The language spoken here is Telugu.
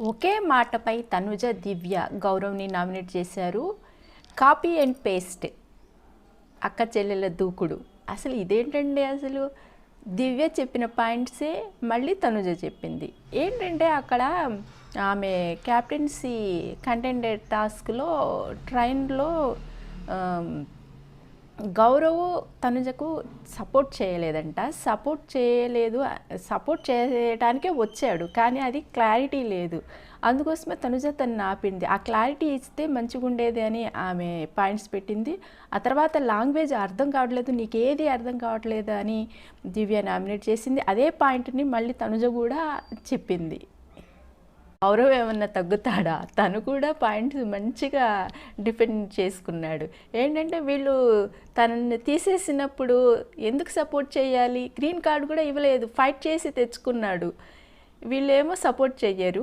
ఒకే మాటపై తనుజ దివ్య గౌరవ్ని నామినేట్ చేశారు. Copy and paste. అక్క చెల్లెల దూకుడు. అసలు ఇదేంటండి అసలు? దివ్య చెప్పిన పాయింట్సే మళ్ళీ తనుజ చెప్పింది. ఏంటంటే అక్కడ ఆమె క్యాప్టెన్సీ కంటెండెడ్ టాస్క్లో ట్రైన్లో గౌరవ్ తనుజకు సపోర్ట్ చేయలేదంట. సపోర్ట్ చేయలేదు సపోర్ట్ చేయటానికే వచ్చాడు కానీ అది క్లారిటీ లేదు. అందుకోసమే తనుజ తను ఆపింది. ఆ క్లారిటీ ఇస్తే మంచిగా ఉండేది అని ఆమె పాయింట్స్ పెట్టింది. ఆ తర్వాత లాంగ్వేజ్ అర్థం కావట్లేదు నీకు ఏది అర్థం కావట్లేదు అని దివ్య నామినేట్ చేసింది. అదే పాయింట్ని మళ్ళీ తనుజ కూడా చెప్పింది. గౌరవ్ ఏమన్నా తగ్గుతాడా? తను కూడా పాయింట్స్ మంచిగా డిఫెండ్ చేసుకున్నాడు. ఏంటంటే వీళ్ళు తనని తీసేసినప్పుడు ఎందుకు సపోర్ట్ చేయాలి? గ్రీన్ కార్డు కూడా ఇవ్వలేదు. ఫైట్ చేసి తెచ్చుకున్నాడు. వీళ్ళేమో సపోర్ట్ చెయ్యరు.